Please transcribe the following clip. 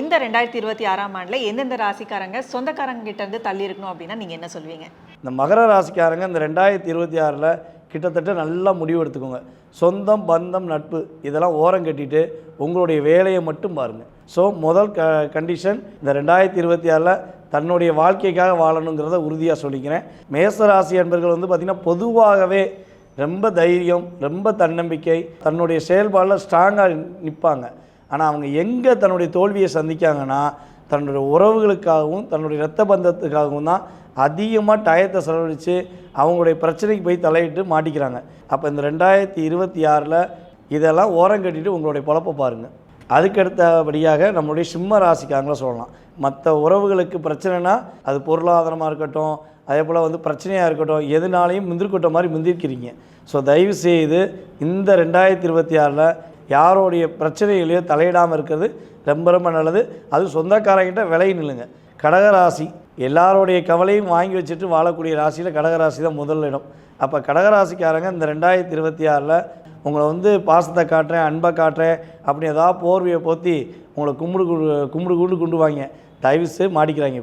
இந்த ரெண்டாயிரத்தி இருபத்தி ஆறாம் ஆண்டில் எந்தெந்த ராசிக்காரங்க சொந்தக்காரங்க கிட்ட இருந்து தள்ளி இருக்கணும் அப்படின்னா நீங்கள் என்ன சொல்வீங்க? இந்த மகர ராசிக்காரங்க இந்த ரெண்டாயிரத்தி இருபத்தி ஆறில் கிட்டத்தட்ட நல்லா முடிவு எடுத்துக்கோங்க. சொந்தம் பந்தம் நட்பு இதெல்லாம் ஓரம் கட்டிட்டு உங்களுடைய வேலையை மட்டும் பாருங்கள் ஸோ முதல் க கண்டிஷன் இந்த ரெண்டாயிரத்தி இருபத்தி ஆறில் தன்னுடைய வாழ்க்கைக்காக வாழணுங்கிறத உறுதியாக சொல்லிக்கிறேன். மேச ராசி என்பர்கள் வந்து பார்த்திங்கன்னா பொதுவாகவே ரொம்ப தைரியம் ரொம்ப தன்னம்பிக்கை தன்னுடைய செயல்பாடில் ஸ்ட்ராங்காக நிற்பாங்க ஆனால் அவங்க எங்கே தன்னுடைய தோல்வியை சந்திக்காங்கன்னா தன்னுடைய உறவுகளுக்காகவும் தன்னுடைய இரத்த பந்தத்துக்காகவும் தான் அதிகமாக டயத்தை செலவழித்து அவங்களுடைய பிரச்சனைக்கு போய் தலையிட்டு மாட்டிக்கிறாங்க. அப்போ இந்த ரெண்டாயிரத்தி இருபத்தி ஆறில் இதெல்லாம் ஓரம் கட்டிட்டு உங்களுடைய பொழப்பை பாருங்கள் அதுக்கடுத்தபடியாக நம்மளுடைய சிம்ம ராசிக்காரங்கள சொல்லலாம். மற்ற உறவுகளுக்கு பிரச்சனைனா அது பொருளாதாரமாக இருக்கட்டும் அதே போல் வந்து பிரச்சனையாக இருக்கட்டும் எதுனாலையும் முந்திரிக்கொட்ட மாதிரி முந்திருக்கிறீங்க. ஸோ தயவு செய்து இந்த ரெண்டாயிரத்தி இருபத்தி ஆறில் யாரோடைய பிரச்சனைகளையோ தலையிடாமல் இருக்கிறது ரொம்ப ரொம்ப நல்லது. அது சொந்தக்காரங்கிட்ட விலகி நில்லுங்க கடகராசி எல்லாருடைய கவலையும் வாங்கி வச்சுட்டு வாழக்கூடிய ராசியில் கடகராசி தான் முதல் இடம். அப்போ கடகராசிக்காரங்க இந்த ரெண்டாயிரத்தி இருபத்தி ஆறில் உங்களை வந்து பாசத்தை காட்டுறேன் அன்பை காட்டுறேன் அப்படி ஏதாவது போர்வையை போற்றி உங்களை கும்பிடு கும்பிடு குண்டு குண்டு வாங்க தயவு மாடிக்கிறாங்க